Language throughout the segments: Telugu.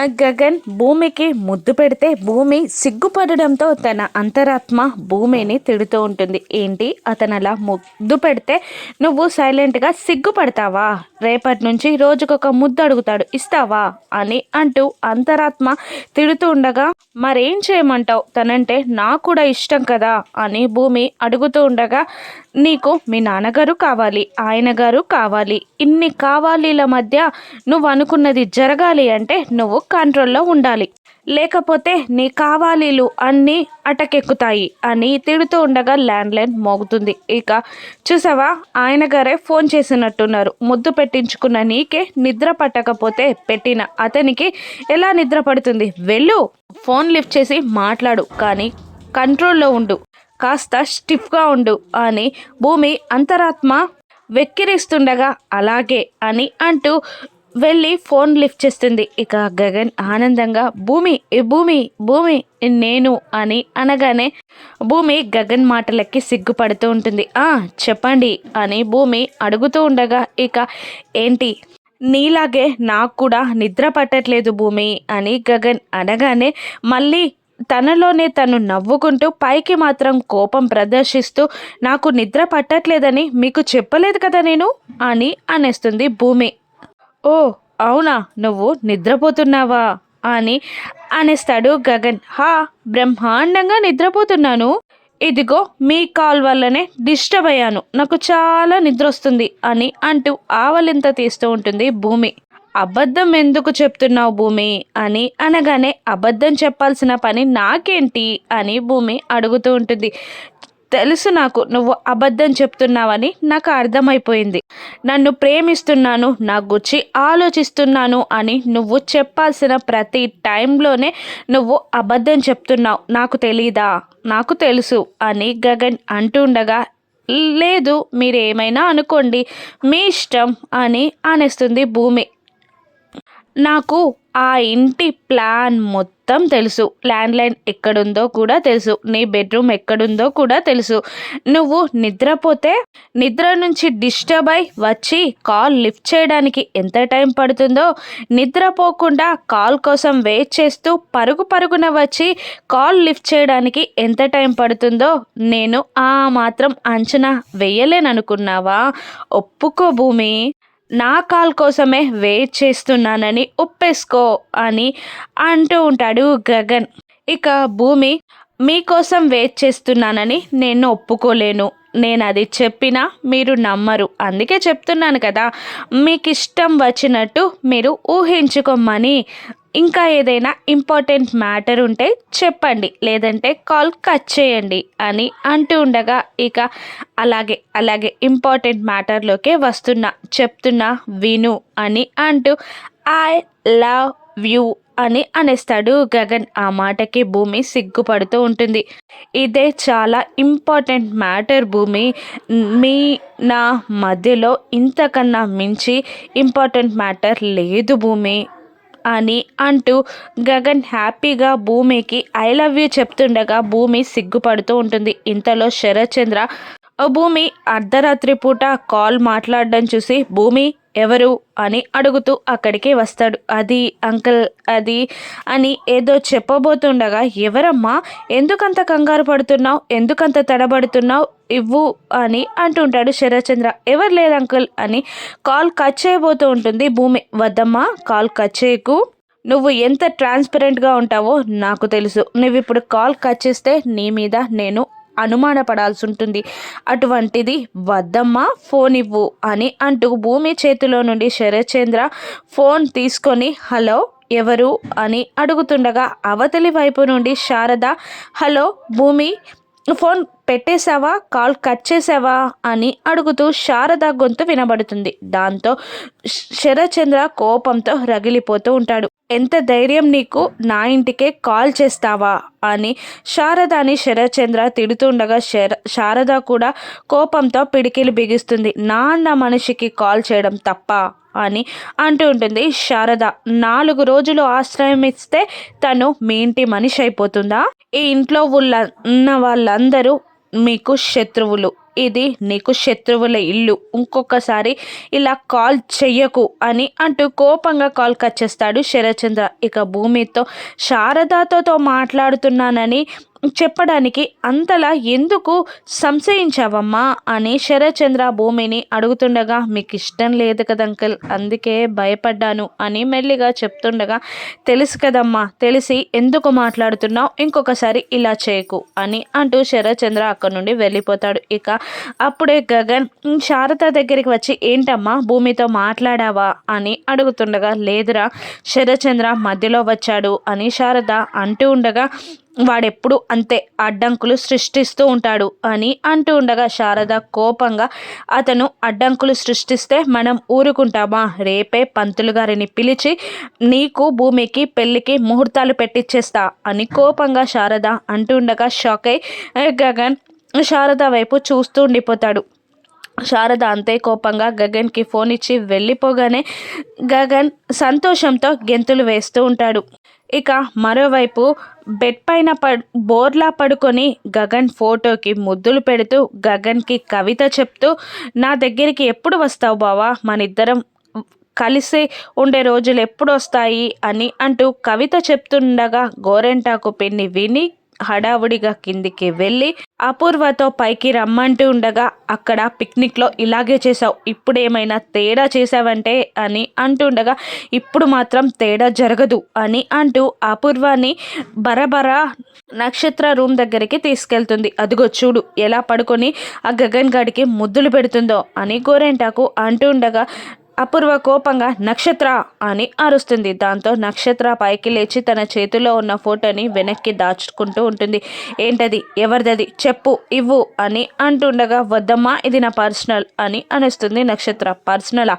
గగన్ భూమికి ముద్దు పెడితే భూమి సిగ్గుపడడంతో తన అంతరాత్మ భూమిని తిడుతూ ఉంటుంది. ఏంటి? అతను అలా ముద్దు పెడితే నువ్వు సైలెంట్గా సిగ్గుపడతావా? రేపటి నుంచి రోజుకొక ముద్దు అడుగుతాడు. ఇస్తావా? అని అంటూ అంతరాత్మ తిడుతూ ఉండగా మరేం చేయమంటావు? తనంటే నాకు కూడా ఇష్టం కదా? అని భూమి అడుగుతూ ఉండగా నీకు మీ నాన్నగారు కావాలి. ఆయన గారు కావాలి. ఇన్ని కావాలీల మధ్య నువ్వు అనుకున్నది జరగాలి అంటే నువ్వు కంట్రోల్లో ఉండాలి. లేకపోతే నీ కావాలీలు అన్నీ అటకెక్కుతాయి అని తిడుతూ ఉండగా ల్యాండ్లైన్ మోగుతుంది. ఇక చూసావా? ఆయన గారే ఫోన్ చేసినట్టున్నారు. ముద్దు పెట్టించుకున్న నీకే నిద్ర పట్టకపోతే పెట్టిన అతనికి ఎలా నిద్ర పడుతుంది? వెళ్ళు! ఫోన్ లిఫ్ట్ చేసి మాట్లాడు కానీ కంట్రోల్లో ఉండు. కాస్త స్టిఫ్గా ఉండు అని భూమి అంతరాత్మ వెక్కిరిస్తుండగా అలాగే అని అంటూ వెళ్ళి ఫోన్ లిఫ్ట్ చేస్తుంది. ఇక గగన్ ఆనందంగా భూమి ఏ భూమి భూమి నేను అని అనగానే భూమి గగన్ మాటలకి సిగ్గుపడుతూ ఉంటుంది. ఆ చెప్పండి అని భూమి అడుగుతూ ఉండగా ఇక ఏంటి? నీలాగే నాకు కూడా నిద్ర పట్టట్లేదు భూమి అని గగన్ అనగానే మళ్ళీ తనలోనే తను నవ్వుకుంటూ పైకి మాత్రం కోపం ప్రదర్శిస్తూ నాకు నిద్ర పట్టట్లేదని మీకు చెప్పలేదు కదా నేను అని అనేస్తుంది భూమి. ఓ అవునా? నువ్వు నిద్రపోతున్నావా? అని అనేస్తాడు గగన్. హా బ్రహ్మాండంగా నిద్రపోతున్నాను. ఇదిగో మీ కాల్ వల్లనే డిస్టర్బ్ అయ్యాను. నాకు చాలా నిద్ర వస్తుంది అని అంటూ ఆవలింత తీస్తూ ఉంటుంది భూమి. అబద్ధం ఎందుకు చెప్తున్నావు భూమి? అని అనగానే అబద్ధం చెప్పాల్సిన పని నాకేంటి? అని భూమి అడుగుతూ ఉంటుంది. తెలుసు నాకు నువ్వు అబద్ధం చెప్తున్నావని నాకు అర్థమైపోయింది. నన్ను ప్రేమిస్తున్నాను నా గుర్చి ఆలోచిస్తున్నాను అని నువ్వు చెప్పాల్సిన ప్రతి టైంలోనే నువ్వు అబద్ధం చెప్తున్నావు. నాకు తెలీదా? నాకు తెలుసు అని గగన్ అంటుండగా లేదు మీరేమైనా అనుకోండి మీ ఇష్టం అని అనేస్తుంది భూమి. నాకు ఆ ఇంటి ప్లాన్ మొత్తం తెలుసు. ల్యాండ్లైన్ ఎక్కడుందో కూడా తెలుసు. నీ బెడ్రూమ్ ఎక్కడుందో కూడా తెలుసు. నువ్వు నిద్రపోతే నిద్ర నుంచి డిస్టర్బ్ అయి వచ్చి కాల్ లిఫ్ట్ చేయడానికి ఎంత టైం పడుతుందో నిద్రపోకుండా కాల్ కోసం వెయిట్ చేస్తూ పరుగు పరుగున వచ్చి కాల్ లిఫ్ట్ చేయడానికి ఎంత టైం పడుతుందో నేను ఆ మాత్రం అంచనా వేయలేననుకున్నావా? ఒప్పుకో భూమి. నా కాల్ కోసమే వెయిట్ చేస్తున్నానని ఒప్పేసుకో అని అంటూ ఉంటాడు గగన్. ఇక భూమి మీకోసం వెయిట్ చేస్తున్నానని నేను ఒప్పుకోలేను. నేను అది చెప్పినా మీరు నమ్మరు. అందుకే చెప్తున్నాను కదా మీకు ఇష్టం వచ్చినట్టు మీరు ఊహించుకోమని ఇంకా ఏదైనా ఇంపార్టెంట్ మ్యాటర్ ఉంటే చెప్పండి లేదంటే కాల్ కట్ చేయండి అని అంటూ ఉండగా ఇక అలాగే అలాగే ఇంపార్టెంట్ మ్యాటర్లోకే వస్తున్నా చెప్తున్నా విను అని అంటూ ఐ లవ్ యూ అని అనేస్తాడు గగన్. ఆ మాటకి భూమి సిగ్గుపడుతూ ఉంటుంది. ఇదే చాలా ఇంపార్టెంట్ మ్యాటర్ భూమి. మీ నా మధ్యలో ఇంతకన్నా మించి ఇంపార్టెంట్ మ్యాటర్ లేదు భూమి. అని అంటూ గగన్ హ్యాపీగా భూమికి ఐ లవ్ యూ చెప్తుండగా భూమి సిగ్గుపడుతూ ఉంటుంది. ఇంతలో శరత్చంద్ర ఓ భూమి అర్ధరాత్రి పూట కాల్ మాట్లాడడం చూసి భూమి ఎవరు అని అడుగుతూ అక్కడికి వస్తాడు. అది అంకుల్ అది అని ఏదో చెప్పబోతుండగా ఎవరమ్మా? ఎందుకంత కంగారు పడుతున్నావు? ఎందుకంత తడబడుతున్నావు? ఇవ్వు అని అంటుంటాడు శరత్చంద్ర. ఎవరు లేరు అంకుల్ అని కాల్ కట్ చేయబోతూ ఉంటుంది భూమి. వద్దమ్మా కాల్ కట్ చేయకు. నువ్వు ఎంత ట్రాన్స్పరెంట్గా ఉంటావో నాకు తెలుసు. నువ్వు ఇప్పుడు కాల్ కట్ చేస్తే నీ మీద నేను అనుమానపడాల్సి ఉంటుంది అటువంటిది వద్దమ్మా ఫోన్ ఇవ్వు అని అంటూ భూమి చేతిలో నుండి శరత్చంద్ర ఫోన్ తీసుకొని హలో ఎవరు? అని అడుగుతుండగా అవతలి వైపు నుండి శారద హలో భూమి ఫోన్ పెట్టేశావా? కాల్ కట్ చేసావా అని అడుగుతూ శారద గొంతు వినబడుతుంది. దాంతో శరచంద్ర కోపంతో రగిలిపోతూ ఉంటాడు. ఎంత ధైర్యం నీకు నా ఇంటికే కాల్ చేస్తావా? అని శారదాని శరచంద్ర తిడుతుండగా శర శారద కూడా కోపంతో పిడికిలు బిగిస్తుంది. నాన్న మనిషికి కాల్ చేయడం తప్ప అని అంటూ ఉంటుంది శారద. నాలుగు రోజులు ఆశ్రయం ఇస్తే తను మీ ఇంటి మనిషి అయిపోతుందా? ఈ ఇంట్లో ఉన్న వాళ్ళందరూ మీకు శత్రువులు. ఇది నీకు శత్రువుల ఇల్లు. ఇంకొకసారి ఇలా కాల్ చెయ్యకు అని అంటూ కోపంగా కాల్ కట్ చేస్తాడు శరచంద్ర ఇక భూమితో శారదాతో మాట్లాడుతున్నానని చెప్పడానికి అంతలా ఎందుకు సంశయించావమ్మా అని శరచంద్ర భూమిని అడుగుతుండగా మీకు ఇష్టం లేదు కదా అంకుల్ అందుకే భయపడ్డాను అని మెల్లిగా చెప్తుండగా తెలుసు కదమ్మా తెలిసి ఎందుకు మాట్లాడుతున్నావు ఇంకొకసారి ఇలా చేయకు అని అంటూ శరచంద్ర అక్కడి నుండి వెళ్ళిపోతాడు. ఇక అప్పుడే గగన్ శారద దగ్గరికి వచ్చి ఏంటమ్మా భూమితో మాట్లాడావా? అని అడుగుతుండగా లేదురా శరచంద్ర మధ్యలో వచ్చాడు అని శారద అంటూ ఉండగా వాడెప్పుడు అంతే అడ్డంకులు సృష్టిస్తూ ఉంటాడు అని అంటూ ఉండగా శారద కోపంగా అతను అడ్డంకులు సృష్టిస్తే మనం ఊరుకుంటామా? రేపే పంతులు గారిని పిలిచి నీకు భూమికి పెళ్ళికి ముహూర్తాలు పెట్టిచ్చేస్తా అని కోపంగా శారద అంటూ ఉండగా షాక్ అయి గగన్ శారద వైపు చూస్తూ ఉండిపోతాడు. శారద అంతే కోపంగా గగన్కి ఫోన్ ఇచ్చి వెళ్ళిపోగానే గగన్ సంతోషంతో గెంతులు వేస్తూ ఉంటాడు. ఇక మరోవైపు బెడ్ పైన పడ్ బోర్లా పడుకొని గగన్ ఫోటోకి ముద్దులు పెడుతూ గగన్కి కవిత చెప్తూ నా దగ్గరికి ఎప్పుడు వస్తావు బావా? మన ఇద్దరం కలిసి ఉండే రోజులు ఎప్పుడు వస్తాయి? అని అంటూ కవిత చెప్తుండగా గోరెంటాకు పిన్ని విని హడావుడిగా కిందికి వెళ్ళి అపూర్వతో పైకి రమ్మంటూ ఉండగా అక్కడ పిక్నిక్లో ఇలాగే చేసావు ఇప్పుడు ఏమైనా తేడా చేసావంటే అని అంటుండగా ఇప్పుడు మాత్రం తేడా జరగదు అని అంటూ అపూర్వాన్ని బరబరా నక్షత్ర రూమ్ దగ్గరికి తీసుకెళ్తుంది. అదిగో చూడు ఎలా పడుకొని ఆ గగన్ గాడికి ముద్దులు పెడుతుందో అని గోరెంటాకు అంటూ ఉండగా అపూర్వ కోపంగా నక్షత్ర అని అరుస్తుంది. దాంతో నక్షత్ర పైకి లేచి తన చేతిలో ఉన్న ఫోటోని వెనక్కి దాచుకుంటూ ఉంటుంది. ఏంటది? ఎవరిదది? చెప్పు ఇవ్వు అని అంటుండగా వద్దమ్మా ఇది నా పర్సనల్ అని అనిస్తుంది నక్షత్ర. పర్సనలా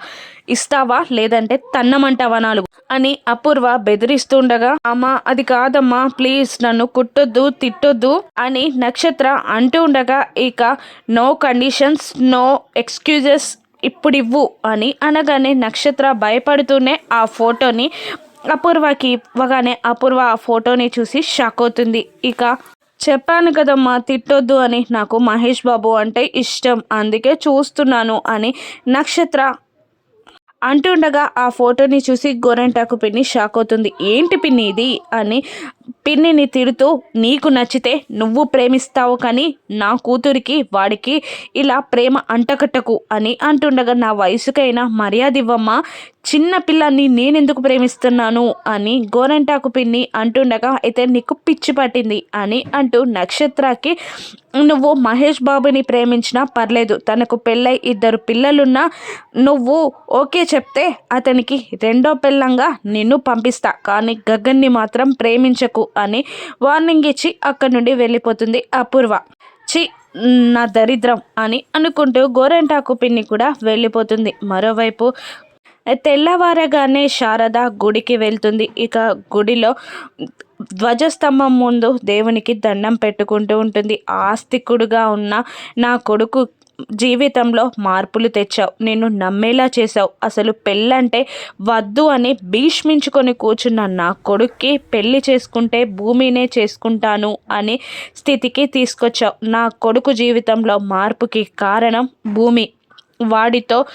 ఇస్తావా? లేదంటే తన్నమంటావా నాలుగు అని అపూర్వ బెదిరిస్తుండగా అమ్మా అది కాదమ్మా ప్లీజ్ నన్ను కుట్టొద్దు తిట్టొద్దు అని నక్షత్ర అంటూ ఉండగా ఇక నో కండిషన్స్ నో ఎక్స్క్యూజెస్ ఇప్పుడు ఇవ్వు అని అనగానే నక్షత్ర భయపడుతూనే ఆ ఫోటోని అపూర్వకి ఇవ్వగానే అపూర్వ ఆ ఫోటోని చూసి షాక్ అవుతుంది. ఇక చెప్పాను కదమ్మా తిట్టొద్దు అని నాకు మహేష్ బాబు అంటే ఇష్టం అందుకే చూస్తున్నాను అని నక్షత్ర అంటుండగా ఆ ఫోటోని చూసి గోరెంటాకు పిన్ని షాక్ అవుతుంది. ఏంటి పిన్ని ఇది? అని పిన్నిని తిడుతూ నీకు నచ్చితే నువ్వు ప్రేమిస్తావు కానీ నా కూతురికి వాడికి ఇలా ప్రేమ అంటకట్టకు అని అంటుండగా నా వయసుకైనా మర్యాద ఇవ్వమ్మా. చిన్న పిల్లాన్ని నేనెందుకు ప్రేమిస్తున్నాను అని గోరంటాకు పిన్ని అంటుండగా అయితే నీకు పిచ్చి పట్టింది అని అంటూ నక్షత్రకి నువ్వు మహేష్ బాబుని ప్రేమించినా పర్లేదు తనకు పెళ్ళై ఇద్దరు పిల్లలున్నా నువ్వు ఓకే చెప్తే అతనికి రెండో పిల్లంగా నిన్ను పంపిస్తా. కానీ గగన్ని మాత్రం ప్రేమించకు అని వార్నింగ్ ఇచ్చి అక్కడి నుండి వెళ్ళిపోతుంది అపూర్వ. చి నా దరిద్రం అని అనుకుంటూ గోరెంటాకు పిన్ని కూడా వెళ్ళిపోతుంది. మరోవైపు తెల్లవారగానే శారద గుడికి వెళ్తుంది. ఇక గుడిలో ధ్వజస్తంభం ముందు దేవునికి దండం పెట్టుకుంటూ ఉంటుంది. ఆస్తికుడుగా ఉన్న నా కొడుకు జీవితంలో మార్పులు తెచ్చావు. నేను నమ్మేలా చేశావు. అసలు పెళ్ళంటే వద్దు అని భీష్మించుకొని కూర్చున్న నా కొడుక్కి పెళ్ళి చేసుకుంటే భూమినే చేసుకుంటాను అనే స్థితికి తీసుకొచ్చావు. నా కొడుకు జీవితంలో మార్పుకి కారణం భూమి. వాడితో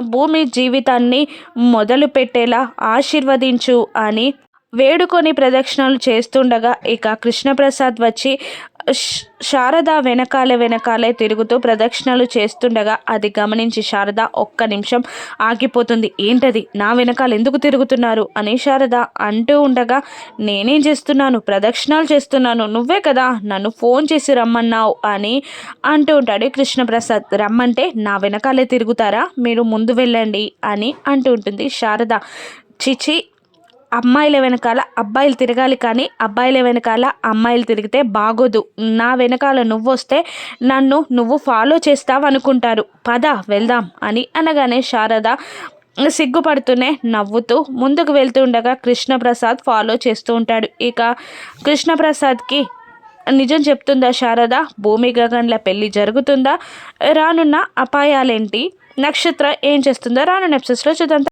భూమి జీవితాన్ని మొదలు పెట్టేలా ఆశీర్వదించు అని వేడుకొని ప్రదక్షిణలు చేస్తుండగా ఇక కృష్ణప్రసాద్ వచ్చి శారద వెనకాలే వెనకాలే తిరుగుతూ ప్రదక్షిణలు చేస్తుండగా అది గమనించి శారద ఒక్క నిమిషం ఆగిపోతుంది. ఏంటది? నా వెనకాల ఎందుకు తిరుగుతున్నారు? అని శారద అంటూ ఉండగా నేనేం చేస్తున్నాను? ప్రదక్షిణాలు చేస్తున్నాను. నువ్వే కదా నన్ను ఫోన్ చేసి రమ్మన్నావు అని అంటూ ఉంటాడు కృష్ణప్రసాద్. రమ్మంటే నా వెనకాలే తిరుగుతారా? మీరు ముందు వెళ్ళండి అని అంటూ ఉంటుంది శారద. చిచి అమ్మాయిల వెనకాల అబ్బాయిలు తిరగాలి కానీ అబ్బాయిల వెనకాల అమ్మాయిలు తిరిగితే బాగోదు. నా వెనకాల నువ్వు వస్తే నన్ను నువ్వు ఫాలో చేస్తావు అనుకుంటారు. పద వెళ్దాం అని అనగానే శారద సిగ్గుపడుతూనే నవ్వుతూ ముందుకు వెళ్తూ ఉండగా కృష్ణప్రసాద్ ఫాలో చేస్తూ ఉంటాడు. ఇక కృష్ణప్రసాద్కి నిజం చెప్తుందా శారద? భూమి గగన్ల పెళ్ళి జరుగుతుందా? రానున్న అపాయాలేంటి? నక్షత్ర ఏం చేస్తుందో రానున్న ఎపిసోడ్స్లో చూద్దాం.